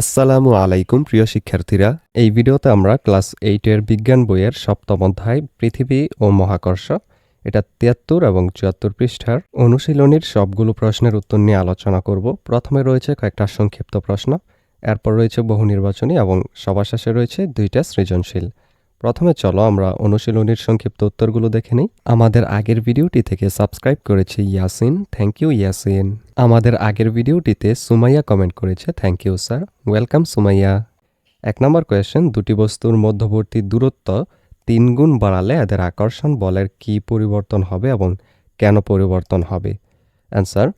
আসসালামু আলাইকুম, প্রিয় শিক্ষার্থীরা। এই ভিডিওতে আমরা ক্লাস এইটের বিজ্ঞান বইয়ের সপ্তম অধ্যায়, পৃথিবী ও মহাকর্ষ, এটা তিয়াত্তর এবং চুয়াত্তর পৃষ্ঠার অনুশীলনীর সবগুলো প্রশ্নের উত্তর নিয়ে আলোচনা করব। প্রথমে রয়েছে কয়েকটা সংক্ষিপ্ত প্রশ্ন, এরপর রয়েছে বহু নির্বাচনী এবং সবার শেষে রয়েছে দুইটা সৃজনশীল। প্রথমে চলো আমরা অনুশীলনীর সংক্ষিপ্ত উত্তরগুলো দেখে নিই। আমাদের আগের ভিডিওটি থেকে সাবস্ক্রাইব করেছে ইয়াসিন। Thank you Yasin. আমাদের আগের ভিডিওটিতে সুমাইয়া কমেন্ট করেছে। Thank you sir welcome Sumaiya. এক নম্বর কোয়েশ্চেন দুটি বস্তুর মধ্যবর্তী দূরত্ব তিন গুণ বাড়ালে এদের আকর্ষণ বলের কি পরিবর্তন হবে এবং কেন পরিবর্তন হবে? অ্যান্সার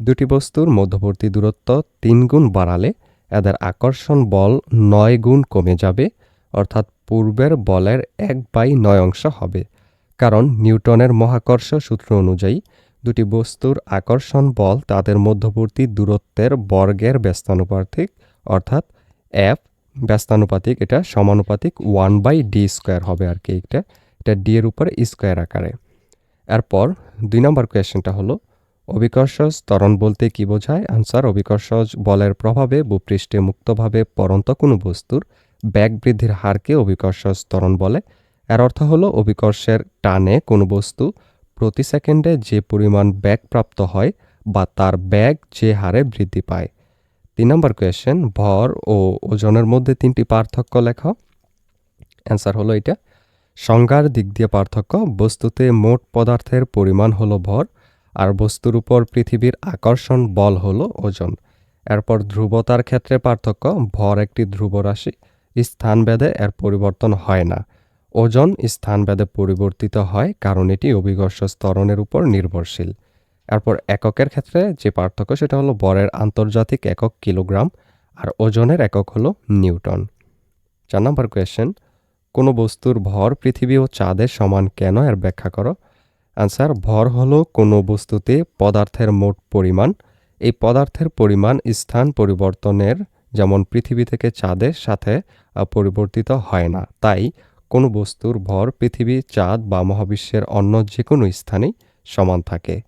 দুটি বস্তুর মধ্যবর্তী দূরত্ব তিন গুণ বাড়ালে এদের আকর্ষণ বল নয় গুণ কমে যাবে। অর্থাৎ পূর্বের বলের এক বাই নয় অংশ হবে, কারণ নিউটনের মহাকর্ষ সূত্র অনুযায়ী দুটি বস্তুর আকর্ষণ বল তাদের মধ্যবর্তী দূরত্বের বর্গের ব্যস্তানুপাতিক, অর্থাৎ এফ ব্যস্তানুপাতিক, এটা সমানুপাতিক ওয়ান বাই ডি স্কোয়ার হবে আর কি এটা এটা ডি এর উপরে স্কোয়ার আকারে। এরপর দুই নম্বর কোয়েশ্চেনটা হলো অভিকর্ষজ ত্বরণ বলতে কি বোঝায়? আনসার অভিকর্ষজ বলের প্রভাবে, ভূপৃষ্ঠে মুক্তভাবে পরন্ত কোনো বস্তুর ব্যাগ বৃদ্ধির হারকে অভিকর্ষজ ত্বরণ বলে। এর অর্থ হলো, অভিকর্ষের টানে কোনো বস্তু প্রতি সেকেন্ডে যে পরিমাণ ব্যাগ প্রাপ্ত হয় বা তার ব্যাগ যে হারে বৃদ্ধি পায়। তিন নম্বর কোয়েশ্চেন ভর ও ওজনের মধ্যে তিনটি পার্থক্য লেখা। অ্যান্সার হলো এটা। সংজ্ঞার দিক দিয়ে পার্থক্য, বস্তুতে মোট পদার্থের পরিমাণ হলো ভর আর বস্তুর উপর পৃথিবীর আকর্ষণ বল হলো ওজন। এরপর ধ্রুবতার ক্ষেত্রে পার্থক্য, ভর একটি ধ্রুব রাশি স্থানভেদে এর পরিবর্তন হয় না। ওজন স্থানভেদে পরিবর্তিত হয় কারণ এটি অভিকর্ষ স্তরণের উপর নির্ভরশীল। এরপর এককের ক্ষেত্রে যে পার্থক্য সেটা হলো বরের আন্তর্জাতিক একক কিলোগ্রাম আর ওজনের একক হলো নিউটন। চার নম্বর কোয়েশ্চেন, কোনো বস্তুর ভর পৃথিবী ও চাঁদের সমান কেন এর ব্যাখ্যা করো? আনসার ভর হলো কোনো বস্তুতে পদার্থের মোট পরিমাণ। এই পদার্থের পরিমাণ স্থান পরিবর্তনের, যেমন পৃথিবী থেকে চাঁদের সাথে পরিবর্তিত হয় না। তাই কোনো বস্তুর ভর পৃথিবী, চাঁদ বা মহাবিশ্বের অন্য যে কোনো স্থানেই সমান থাকে।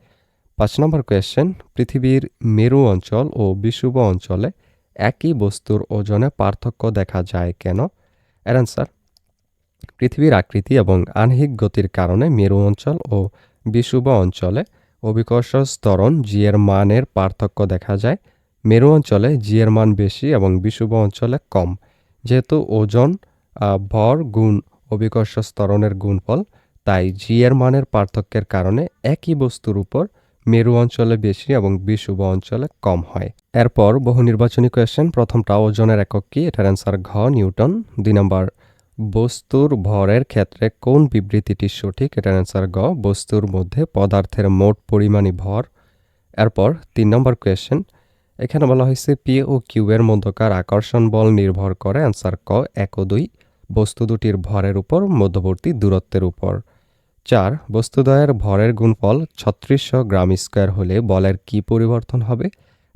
পাঁচ নম্বর কোয়েশ্চেন পৃথিবীর মেরু অঞ্চল ও বিষুব অঞ্চলে একই বস্তুর ওজনে পার্থক্য দেখা যায় কেন? এর অ্যান্সার পৃথিবীর আকৃতি এবং আহ্নিক গতির কারণে মেরু অঞ্চল ও বিষুব অঞ্চলে অভিকর্ষ স্তরণ জিয়ের মানের পার্থক্য দেখা যায়। মেরু অঞ্চলে জিয়ের মান বেশি এবং বিষুব অঞ্চলে কম। যেহেতু ওজন ভর গুণ অভিকর্ষ স্তরণের গুণফল, তাই জি এর মানের পার্থক্যের কারণে একই বস্তুর উপর মেরু অঞ্চলে বেশি এবং বিষুব অঞ্চলে কম হয়। এরপর বহু নির্বাচনী কোয়েশ্চেন প্রথমটা ওজনের একক কি? এটার অ্যান্সার ঘ, নিউটন। দুই নম্বর, বস্তুর ভরের ক্ষেত্রে কোন বিবৃতিটি সঠিক? এটার অ্যান্সার গ বস্তুর মধ্যে পদার্থের মোট পরিমাণই ভর। এরপর তিন নম্বর কোয়েশ্চেন এখানে বলা হয়েছে পি ও কিউ মধ্যকার আকর্ষণ বল নির্ভর করে অ্যান্সার ক, এক ও দুই। বস্তু দুটির ভরের উপর, মধ্যবর্তী দূরত্বের উপর। চার বস্তুদ্বয়ের ভরের গুণফল ছত্রিশশো গ্রাম স্কোয়ার হলে বলের কি পরিবর্তন হবে?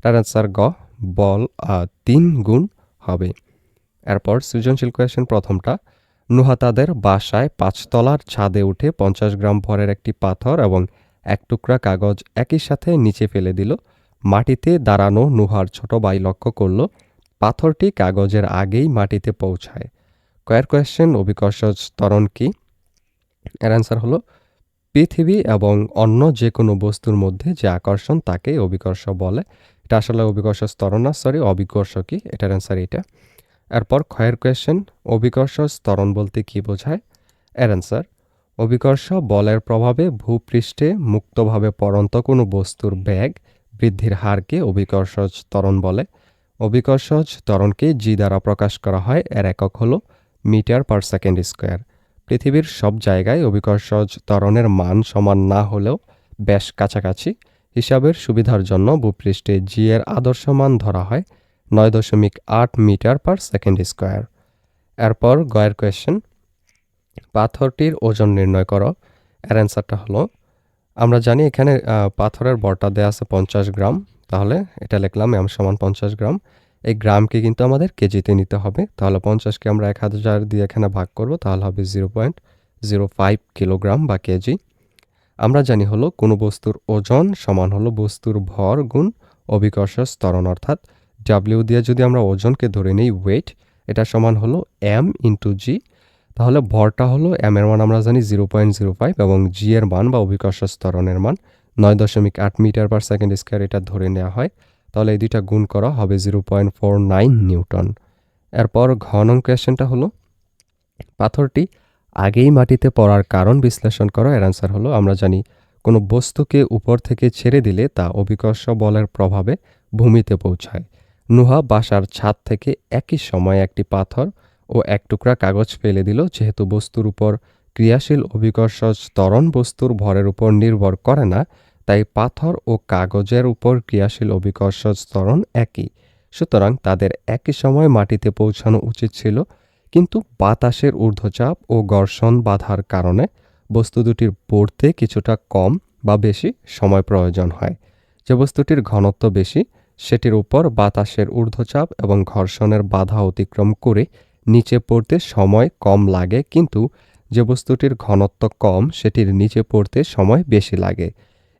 তার অ্যান্সার গ বল তিন গুণ হবে। এরপর সৃজনশীল কোয়েশ্চেন প্রথমটা। নুহা তাদের বাসায় পাঁচতলার ছাদে উঠে পঞ্চাশ গ্রাম ভরের একটি পাথর এবং এক টুকরা কাগজ একই সাথে নিচে ফেলে দিল। মাটিতে দাঁড়ানো নুহার ছোট ভাই লক্ষ্য করল, পাথরটি কাগজের আগেই মাটিতে পৌঁছায়। কয়ের কোয়েশ্চেন অভিকর্ষ ত্বরণ কি? এর অ্যান্সার হলো, পৃথিবী এবং অন্য যে কোনো বস্তুর মধ্যে যে আকর্ষণ তাকে অভিকর্ষ বলে। এটা আসলে অভিকর্ষ স্তরণ না সরি অভিকর্ষ কি? এটার অ্যান্সার এটা এরপর ক্ষয়ের কোয়েশ্চেন অভিকর্ষ স্তরণ বলতে কি বোঝায়? এর অ্যান্সার অভিকর্ষ বলের প্রভাবে ভূপৃষ্ঠে মুক্তভাবে পরন্ত কোনো বস্তুর ব্যাগ বৃদ্ধির হারকে অভিকর্ষজ ত্বরণ বলে। অভিকর্ষজ ত্বরণকে জি দ্বারা প্রকাশ করা হয় এর একক হল মিটার পার সেকেন্ড স্কোয়ার। পৃথিবীর সব জায়গায় অভিকর্ষজ ত্বরণের মান সমান না হলেও বেশ কাছাকাছি। হিসাবের সুবিধার জন্য ভূপৃষ্ঠে জি এর আদর্শ মান ধরা হয় নয় দশমিক আট মিটার পার সেকেন্ড স্কোয়ার। এরপর গয়ের কোয়েশ্চেন পাথরটির ওজন নির্ণয় করো। এর অ্যান্সারটা হলো আমরা জানি এখানে পাথরের বরটা দেওয়া আছে পঞ্চাশ গ্রাম। তাহলে এটা লিখলাম এম সমান পঞ্চাশ গ্রাম। এই গ্রামকে কিন্তু আমাদের কেজিতে নিতে হবে। তাহলে পঞ্চাশকে আমরা এক হাজার দিয়ে এখানে ভাগ করব, তাহলে হবে zero point zero five kilogram বা কেজি। আমরা জানি হলো কোনো বস্তুর ওজন সমান হলো বস্তুর ভর গুণ অভিকর্ষ স্তরণ অর্থাৎ ডাব্লিউ দিয়ে যদি আমরা ওজনকে ধরে নিই ওয়েট এটা সমান হলো এম ইন্টু জি তাহলে ভরটা হলো এম এর মান আমরা জানি জিরো পয়েন্ট জিরো ফাইভ এবং জি এর মান বা অভিকর্ষ স্তরণের মান নয় দশমিক আট মিটার পার সেকেন্ড স্কোয়ার এটা ধরে নেওয়া হয়। তাহলে এই দুইটা গুণ করা হবে zero point four nine newton. এরপর ঘ নং কোয়েশ্চেনটা হলো পাথরটি আগেই মাটিতে পড়ার কারণ বিশ্লেষণ করো। এর অ্যান্সার হলো আমরা জানি কোনো বস্তুকে উপর থেকে ছেড়ে দিলে তা অভিকর্ষ বলের প্রভাবে ভূমিতে পৌঁছায়। নুহা বাসার ছাদ থেকে একই সময়ে একটি পাথর ও এক টুকরা কাগজ ফেলে দিল, যেহেতু বস্তুর উপর ক্রিয়াশীল অভিকর্ষ ত্বরণ বস্তুর ভরের উপর নির্ভর করে না, তাই পাথর ও কাগজের উপর ক্রিয়াশীল অভিকর্ষ ত্বরণ একই। সুতরাং তাদের একই সময় মাটিতে পৌঁছানো উচিত ছিল, কিন্তু বাতাসের ঊর্ধ্বচাপ ও ঘর্ষণ বাধার কারণে বস্তু দুটির পড়তে কিছুটা কম বা বেশি সময় প্রয়োজন হয়। যে বস্তুটির ঘনত্ব বেশি, সেটির উপর বাতাসের ঊর্ধ্বচাপ এবং ঘর্ষণের বাধা অতিক্রম করে নিচে পড়তে সময় কম লাগে, কিন্তু যে বস্তুটির ঘনত্ব কম, সেটির নিচে পড়তে সময় বেশি লাগে।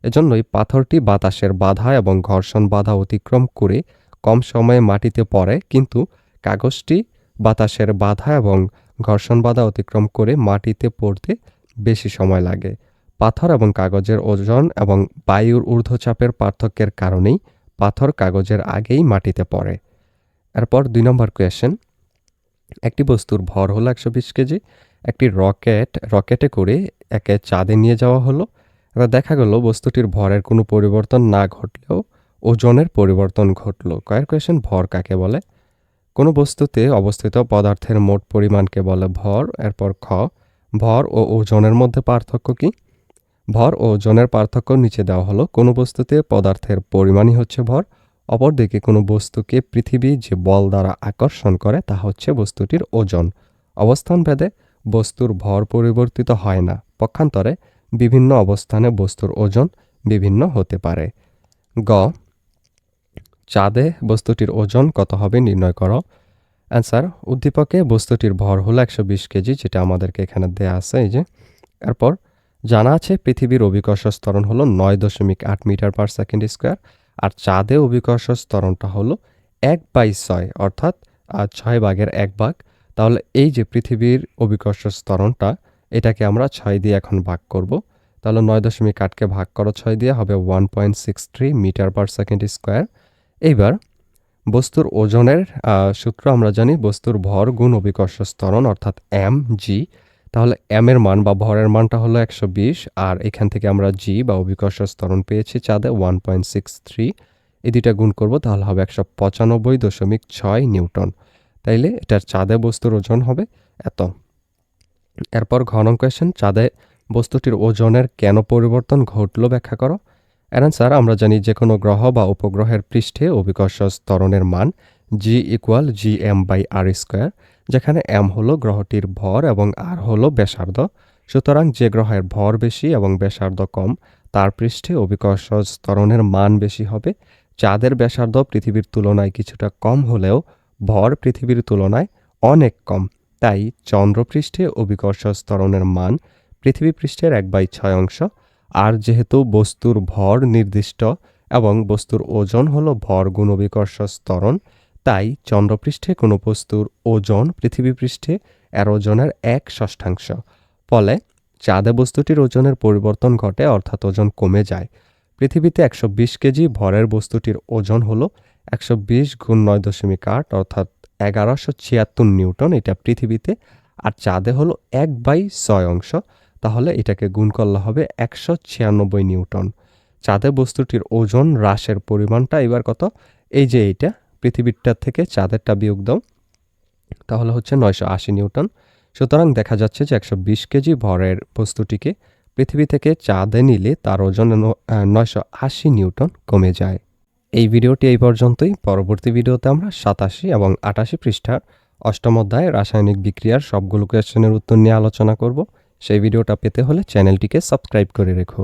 এজন্যই পাথরটি বাতাসের বাধা এবং ঘর্ষণ বাধা অতিক্রম করে কম সময়ে মাটিতে পড়ে, কিন্তু কাগজটি বাতাসের বাধা এবং ঘর্ষণ বাধা অতিক্রম করে মাটিতে পড়তে বেশি সময় লাগে। পাথর এবং কাগজের ওজন এবং বায়ুর ঊর্ধ্বচাপের পার্থক্যের কারণেই পাথর কাগজের আগেই মাটিতে পড়ে। এরপর দুই নম্বর কোয়েশ্চেন একটি বস্তুর ভর হলো একশো বিশ কেজি, একটি রকেট, রকেটে করে একে চাঁদে নিয়ে যাওয়া হলো। এবার দেখা গেল বস্তুটির ভরের কোনো পরিবর্তন না ঘটলেও ওজনের পরিবর্তন ঘটলো। কয়ের কোয়েশ্চেন ভর কাকে বলে? কোনো বস্তুতে অবস্থিত পদার্থের মোট পরিমাণকে বলে ভর, এরপর খ, ভর ও ওজনের মধ্যে পার্থক্য কি? ভর ও ওজনের পার্থক্য নিচে দেওয়া হলো। কোনো বস্তুতে পদার্থের পরিমাণই হচ্ছে ভর অপরদিকে কোনো বস্তুকে পৃথিবী যে বল দ্বারা আকর্ষণ করে, তা হচ্ছে বস্তুটির ওজন। অবস্থান ভেদে বস্তুর ভর পরিবর্তিত হয় না। পক্ষান্তরে বিভিন্ন অবস্থানে বস্তুর ওজন বিভিন্ন হতে পারে। গ, চাঁদে বস্তুটির ওজন কত হবে নির্ণয় করো। অ্যান্সার, উদ্দীপকে বস্তুটির ভর হলো একশো বিশ কেজি, যেটা আমাদেরকে এখানে দেয়া আছে, এই যে। এরপর, জানা আছে পৃথিবীর অভিকর্ষ স্তরণ হলো নয় দশমিক আট মিটার পার সেকেন্ড স্কোয়ার। আর চাঁদে অভিকর্ষ স্তরণটা হলো এক বাই ছয়, অর্থাৎ ছয় ভাগের এক ভাগ। তাহলে এই যে পৃথিবীর অভিকর্ষ স্তরণটা এটাকে আমরা ছয় দিয়ে এখন ভাগ করব। তাহলে নয় দশমিক আটকে ভাগ করো, ছয় দিয়ে হবে one point six three metre per second square এইবার বস্তুর ওজনের সূত্র আমরা জানি, বস্তুর ভর গুণ অভিকর্ষ স্তরণ অর্থাৎ এম জি তাহলে এম এর মান বা ভরের মানটা হলো একশো বিশ, আর এখান থেকে আমরা জি বা অভিকর্ষ স্তরণ পেয়েছি চাঁদে ওয়ান পয়েন্ট সিক্স থ্রি। এই দুইটা গুণ করব তাহলে হবে একশো পঁচানব্বই দশমিক ছয় নিউটন। তাইলে এটার চাঁদে বস্তুর ওজন হবে এত। এরপর ঘন কোয়েশ্চেন চাঁদে বস্তুটির ওজনের কেন পরিবর্তন ঘটলো ব্যাখ্যা করো। এর অ্যান্সার আমরা জানি যে কোনো গ্রহ বা উপগ্রহের পৃষ্ঠে অভিকর্ষ স্তরণের মান G equal G M by R square যেখানে এম হলো গ্রহটির ভর এবং আর হলো ব্যাসার্ধ। সুতরাং যে গ্রহের ভর বেশি এবং ব্যাসার্ধ কম, তার পৃষ্ঠে অভিকর্ষ ত্বরণের মান বেশি হবে। চাঁদের ব্যাসার্ধ পৃথিবীর তুলনায় কিছুটা কম হলেও ভর পৃথিবীর তুলনায় অনেক কম। তাই চন্দ্রপৃষ্ঠে অভিকর্ষ ত্বরণের মান পৃথিবী পৃষ্ঠের এক বাই ছয় অংশ। আর যেহেতু বস্তুর ভর নির্দিষ্ট এবং বস্তুর ওজন হলো ভর গুণ অভিকর্ষ ত্বরণ তাই চন্দ্রপৃষ্ঠে কোনো বস্তুর ওজন পৃথিবীপৃষ্ঠে এর ওজনের এক ষষ্ঠাংশ। ফলে চাঁদে বস্তুটির ওজনের পরিবর্তন ঘটে, অর্থাৎ ওজন কমে যায়। পৃথিবীতে একশো বিশ কেজি ভরের বস্তুটির ওজন হলো একশো বিশ গুণ নয় দশমিক আট, অর্থাৎ এগারোশো ছিয়াত্তর নিউটন। এটা পৃথিবীতে, আর চাঁদে হলো এক বাই ছয় অংশ। তাহলে এটাকে গুণ করলে হবে একশো ছিয়ানব্বই নিউটন। চাঁদে বস্তুটির ওজন হ্রাসের পরিমাণটা এবার কত? এই যে এইটা পৃথিবীরটার থেকে চাঁদেরটা বিয়োগ দাও। তাহলে হচ্ছে নয়শো আশি নিউটন। সুতরাং দেখা যাচ্ছে যে একশো বিশ কেজি ভরের বস্তুটিকে পৃথিবী থেকে চাঁদে নিলে তার ওজন নয়শো আশি নিউটন কমে যায়। এই ভিডিওটি এই পর্যন্তই। পরবর্তী ভিডিওতে আমরা সাতাশি এবং আটাশি পৃষ্ঠার অষ্টম অধ্যায় রাসায়নিক বিক্রিয়ার সবগুলো কোয়েশ্চেনের উত্তর নিয়ে আলোচনা করব। সেই ভিডিওটা পেতে হলে চ্যানেলটিকে সাবস্ক্রাইব করে রেখো।